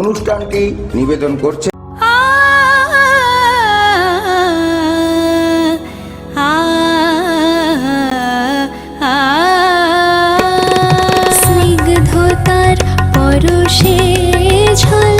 অনুষ্ঠানটি নিবেদন করছে। স্নিগ্ধতার পরশে ঝলমলে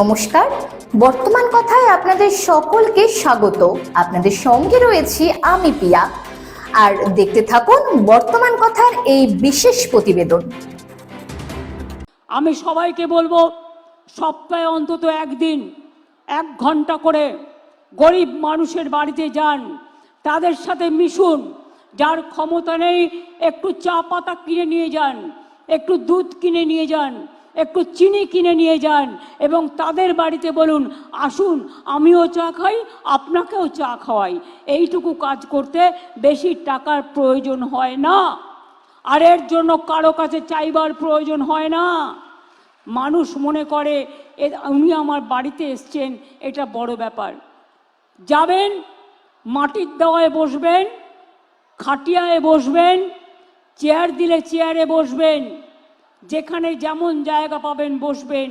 নমস্কার। বর্তমান কথায় আপনাদের সকলকে স্বাগত। আপনাদের সঙ্গে রয়েছি আমি পিয়া। আর দেখতে থাকুন বর্তমান কথার এই বিশেষ প্রতিবেদন। আমি সবাইকে বলব, সপ্তাহে অন্তত একদিন, এক ঘণ্টা করে গরিব মানুষের বাড়িতে যান। তাদের সাথে মিশুন। যার ক্ষমতা নেই, একটু চা পাতা কিনে নিয়ে যান, একটু দুধ কিনে নিয়ে যান। একটু চিনি কিনে নিয়ে যান এবং তাদের বাড়িতে বলুন, আসুন, আমিও চা খাই, আপনাকেও চা খাওয়াই। এইটুকু কাজ করতে বেশি টাকার প্রয়োজন হয় না। আর এর জন্য কারও কাছে চাইবার প্রয়োজন হয় না। মানুষ মনে করে, এ, উনি আমার বাড়িতে এসছেন, এটা বড় ব্যাপার। যাবেন, মাটির দেওয়ায় বসবেন, খাটিয়ায় বসবেন, চেয়ার দিলে চেয়ারে বসবেন। যেখানে যেমন জায়গা পাবেন, বসবেন।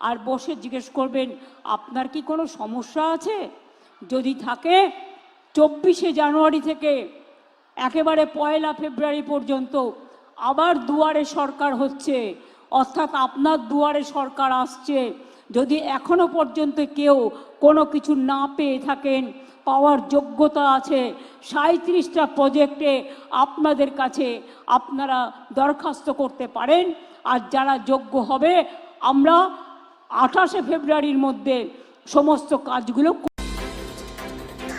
আর বসে জিজ্ঞেস করবেন, আপনার কি কোনো সমস্যা আছে? যদি থাকে, চব্বিশে জানুয়ারি থেকে একেবারে পয়লা ফেব্রুয়ারি পর্যন্ত আবার দুয়ারে সরকার হচ্ছে। অর্থাৎ আপনার দুয়ারে সরকার আসছে। যদি এখনও পর্যন্ত কেউ কোনো কিছু না পেয়ে থাকেন, পাওয়ার যোগ্যতা আছে সাঁত্রিশটা প্রজেক্টে আপনাদের কাছে আপনারা দরখাস্ত করতে পারেন। আর যারা যোগ্য হবে, আমরা আঠাশে ফেব্রুয়ারির মধ্যে সমস্ত কাজগুলো